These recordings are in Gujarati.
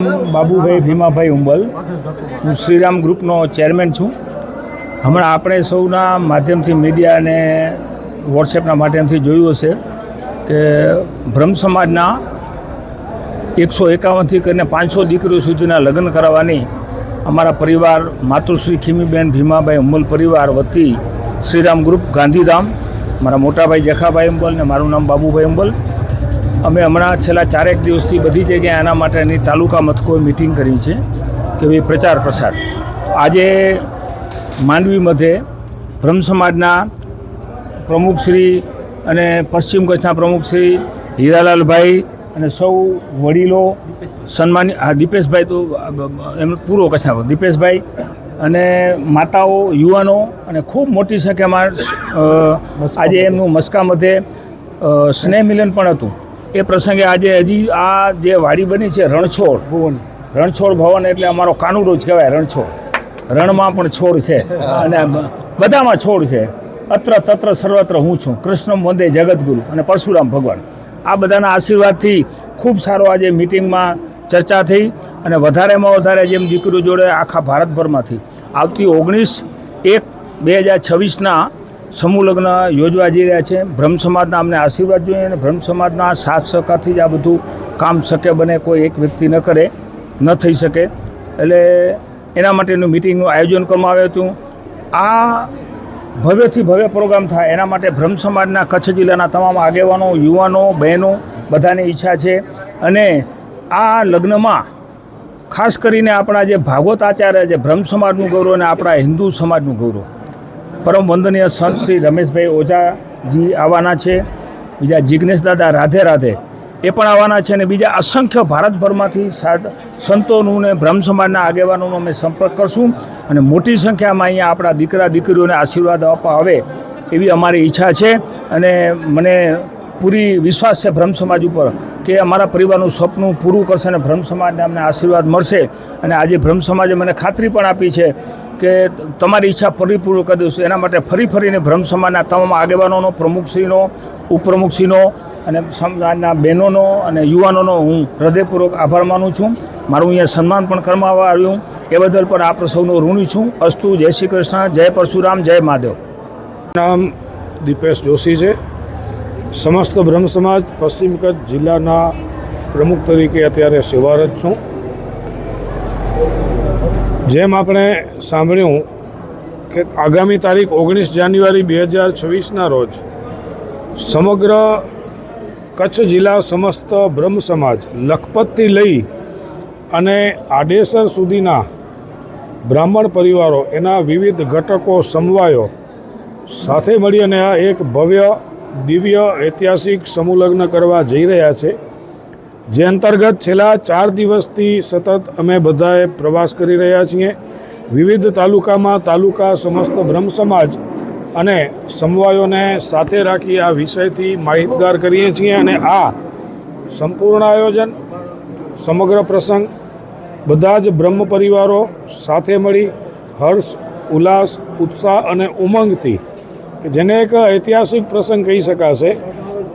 બાબુભાઈ ભીમાભાઈ ઉંબલ. હું શ્રીરામ ગ્રુપનો ચેરમેન છું. હમણાં આપણે સૌના માધ્યમથી મીડિયા અને વોટ્સએપના માધ્યમથી જોયું હશે કે બ્રહ્મ સમાજના એકસો એકાવનથી કરીને પાંચસો દીકરીઓ સુધીના લગ્ન કરાવવાની અમારા પરિવાર માતૃશ્રી ખીમીબેન, ભીમાભાઈ ઉંબલ પરિવાર વતી શ્રીરામ ગ્રુપ ગાંધીધામ, મારા મોટાભાઈ જખાભાઈ ઉંબલ ને મારું નામ બાબુભાઈ ઉંબલ. અમે હમણાં છેલ્લા ચારેક દિવસથી બધી જગ્યાએ આના માટેની તાલુકા મથકોએ મિટિંગ કરી છે કે ભાઈ પ્રચાર પ્રસાર. આજે માંડવી મધ્યે બ્રહ્મ સમાજના પ્રમુખશ્રી અને પશ્ચિમ કચ્છના પ્રમુખશ્રી હીરાલાલભાઈ અને સૌ વડીલો સન્માની હા દીપેશભાઈ તો એમ પૂરો કચ્છના દીપેશભાઈ અને માતાઓ યુવાનો અને ખૂબ મોટી સંખ્યામાં આજે એમનું મસ્કા મધ્યે સ્નેહ મિલન પણ હતું. એ પ્રસંગે આજે હજી આ જે વાડી બની છે રણછોડ ભુવન. રણછોડ ભવન એટલે અમારો કાનુડો જ કહેવાય રણછોડ. રણમાં પણ છોડ છે અને બધામાં છોડ છે. અત્ર તત્ર સર્વત્ર હું છું. કૃષ્ણ વંદે જગતગુરુ અને પરશુરામ ભગવાન. આ બધાના આશીર્વાદથી ખૂબ સારો આજે મિટિંગમાં ચર્ચા થઈ અને વધારેમાં વધારે જેમ દીકરીઓ જોડે આખા ભારતભરમાંથી આવતી ઓગણીસ એક બે હજાર છવ્વીસના સમૂહ લગ્ન યોજવા જઈ રહ્યા છે. બ્રહ્મ સમાજના અમને આશીર્વાદ જોઈએ અને બ્રહ્મ સમાજના સાથ સહકારથી જ આ બધું કામ શક્ય બને, કોઈ એક વ્યક્તિ ન કરે, ન થઈ શકે. એટલે એના માટેનું મિટિંગનું આયોજન કરવામાં આવ્યું હતું. આ ભવ્યથી ભવ્ય પ્રોગ્રામ થાય, એના માટે બ્રહ્મ સમાજના કચ્છ જિલ્લાના તમામ આગેવાનો, યુવાનો, બહેનો બધાની ઈચ્છા છે. અને આ લગ્નમાં ખાસ કરીને આપણા જે ભાગવત આચાર્ય છે, બ્રહ્મ સમાજનું ગૌરવ અને આપણા હિન્દુ સમાજનું ગૌરવ. પરમ વંદનીય સંત શ્રી રમેશભાઈ ઓઝાજી આવવાના છે, બીજા જિજ્ઞેશ દાદા રાધે રાધે એ પણ આવવાના છે અને બીજા અસંખ્ય ભારતભરમાંથી સાત સંતોનું ને બ્રહ્મ સમાજના આગેવાનોનો અમે સંપર્ક કરશું અને મોટી સંખ્યામાં અહીંયા આપણા દીકરા, દીકરીઓને આશીર્વાદ આપવા આવે એવી અમારી ઈચ્છા છે અને મને પૂરી વિશ્વાસ છે બ્રહ્મ સમાજ ઉપર કે અમારા પરિવારનું સપનું પૂરું કરશે અને બ્રહ્મ સમાજને અમને આશીર્વાદ મળશે અને આજે બ્રહ્મ સમાજે મને ખાતરી પણ આપી છે કે તમારી ઈચ્છા પરિપૂર્ણ કરી દઈશું. એના માટે ફરી ફરીને બ્રહ્મ સમાજના તમામ આગેવાનોનો, પ્રમુખશ્રીનો, ઉપપ્રમુખશ્રીનો અને સમાજના બહેનોનો અને યુવાનોનો હું હૃદયપૂર્વક આભાર માનું છું. મારું અહીંયા સન્માન પણ કરવામાં આવ્યું. એ બદલ પણ આપ સૌનો ઋણી છું. અસ્તુ, જય શ્રી કૃષ્ણ, જય પરશુરામ, જય મહાદેવ. નામ દીપેશ જોશી છે. સમસ્ત બ્રહ્મ સમાજ પશ્ચિમ કચ્છ જિલ્લાના પ્રમુખ તરીકે અત્યારે સેવારત છું. જેમ આપણે સાંભળ્યું કે આગામી તારીખ ઓગણીસ જાન્યુઆરી બે હજાર છવ્વીસના રોજ સમગ્ર કચ્છ જિલ્લા સમસ્ત બ્રહ્મ સમાજ લખપતથી લઈ અને આડેસર સુધીના બ્રાહ્મણ પરિવારો, એના વિવિધ ઘટકો, સમવાયો સાથે મળી અને આ એક ભવ્ય, દિવ્ય, ઐતિહાસિક સમૂહલગ્ન કરવા જઈ રહ્યા છે. જે અંતર્ગત છેલ્લા ચાર દિવસથી સતત અમે બધાએ પ્રવાસ કરી રહ્યા છીએ. વિવિધ તાલુકામાં તાલુકા સમસ્ત બ્રહ્મ સમાજ અને સમવાયોને સાથે રાખી આ વિષયથી માહિતગાર કરીએ છીએ અને આ સંપૂર્ણ આયોજન, સમગ્ર પ્રસંગ બધા જ બ્રહ્મ પરિવારો સાથે મળી હર્ષ, ઉલ્લાસ, ઉત્સાહ અને ઉમંગથી જેને એક ઐતિહાસિક પ્રસંગ કહી શકાશે.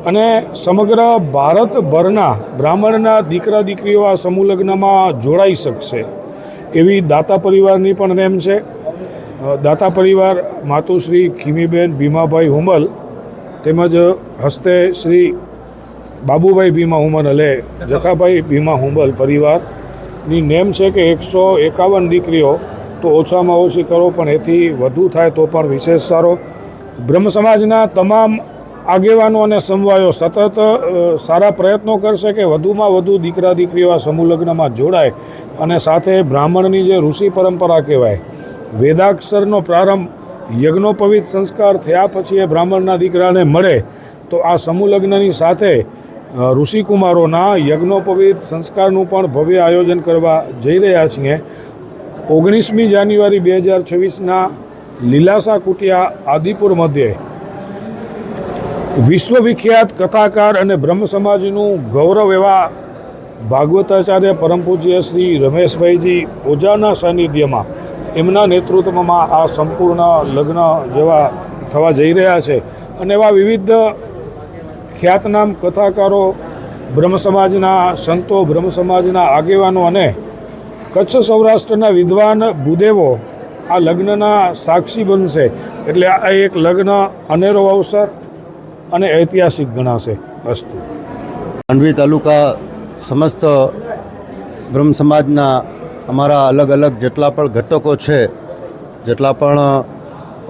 અને સમગ્ર ભારતભરના બ્રાહ્મણના દીકરા દીકરીઓ આ સમૂહ લગ્નમાં જોડાઈ શકશે. એવી દાતા પરિવારની પણ નેમ છે. દાતા પરિવાર માતુશ્રી ખીમીબેન ભીમાભાઈ હુમલ તેમજ હસ્તે શ્રી બાબુભાઈ ભીમા હુમલ અલે જખાભાઈ ભીમા હુંબલ પરિવારની નેમ છે કે એકસો એકાવન દીકરીઓ. તો ઓછામાં ઓછી કરો પણ એથી વધુ થાય તો પણ વિશેષ સારો. બ્રહ્મ સમાજના તમામ આગેવાનો અને સમવાયો સતત સારા પ્રયત્નો કરશે કે વધુમાં વધુ દીકરા દીકરીઓ આ સમૂહ જોડાય અને સાથે બ્રાહ્મણની જે ઋષિ પરંપરા કહેવાય, વેદાક્ષરનો પ્રારંભ યજ્ઞોપવિત સંસ્કાર થયા પછી એ બ્રાહ્મણના દીકરાને મળે, તો આ સમૂહ લગ્નની સાથે ઋષિકુમારોના યજ્ઞોપવિત સંસ્કારનું પણ ભવ્ય આયોજન કરવા જઈ રહ્યા છીએ. ઓગણીસમી જાન્યુઆરી બે હજાર છવ્વીસના લીલાસા કુટિયા આદિપુર મધ્યે વિશ્વવિખ્યાત કથાકાર અને બ્રહ્મ સમાજનું ગૌરવ એવા ભાગવતાચાર્ય પરમ પૂજ્ય શ્રી રમેશભાઈજી ઓઝાના સાનિધ્યમાં એમના નેતૃત્વમાં આ સંપૂર્ણ લગ્ન જેવા થવા જઈ રહ્યા છે. અને એવા વિવિધ ખ્યાતનામ કથાકારો બ્રહ્મ સમાજના સંતો, બ્રહ્મ સમાજના આગેવાનો અને કચ્છ સૌરાષ્ટ્રના વિદ્વાન ભૂદેવો આ લગ્નના સાક્ષી બનશે. એટલે આ એક લગ્ન અનેરો અવસર અને ઐતિહાસિક ગણાશે અસ્તુ માંડવી તાલુકા સમસ્ત બ્રહ્મ સમાજના અમારા અલગ અલગ જેટલા પણ ઘટકો છે, જેટલા પણ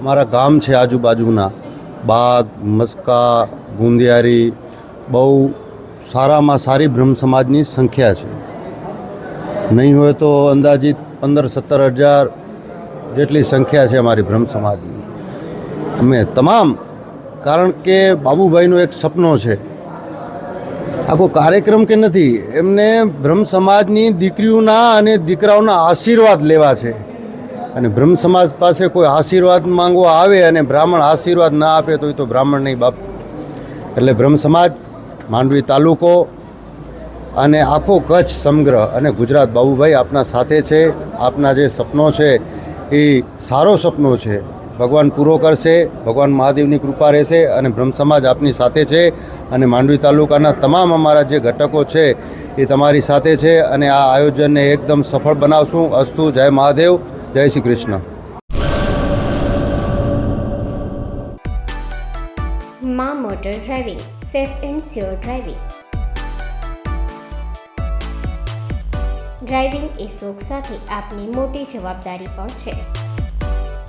અમારા ગામ છે આજુબાજુના, બાગ, મસ્કા, ગુંદિયારી, બહુ સારામાં સારી બ્રહ્મ સમાજની સંખ્યા છે. નહીં હોય તો અંદાજિત પંદર સત્તર હજાર જેટલી સંખ્યા છે અમારી બ્રહ્મ સમાજની. અમે તમામ કારણ કે બાબુભાઈનો એક સપનો છે. આખો કાર્યક્રમ કે નથી, એમને બ્રહ્મ સમાજની દીકરીઓના અને દીકરાઓના આશીર્વાદ લેવા છે. અને બ્રહ્મ સમાજ પાસે કોઈ આશીર્વાદ માંગવા આવે અને બ્રાહ્મણ આશીર્વાદ ના આપે તો એ તો બ્રાહ્મણ નહીં બાપ. એટલે બ્રહ્મ સમાજ, માંડવી તાલુકો અને આખો કચ્છ સમગ્ર અને ગુજરાત બાબુભાઈ આપના સાથે છે. આપના જે સપનો છે એ સારો સપનો છે. ભગવાન પૂરો કરશે, ભગવાન મહાદેવની કૃપા રહેશે અને બ્રહ્મ સમાજ આપની સાથે છે અને માંડવી તાલુકાના તમામ અમારા જે ઘટકો છે એ તમારી સાથે છે અને આ આયોજનને એકદમ સફળ બનાવશું. અસ્તુ, જય મહાદેવ, જય શ્રી કૃષ્ણ. મા motor driving, safe and sure driving. Driving એ શોખ સાથે આપની મોટી જવાબદારી પણ છે.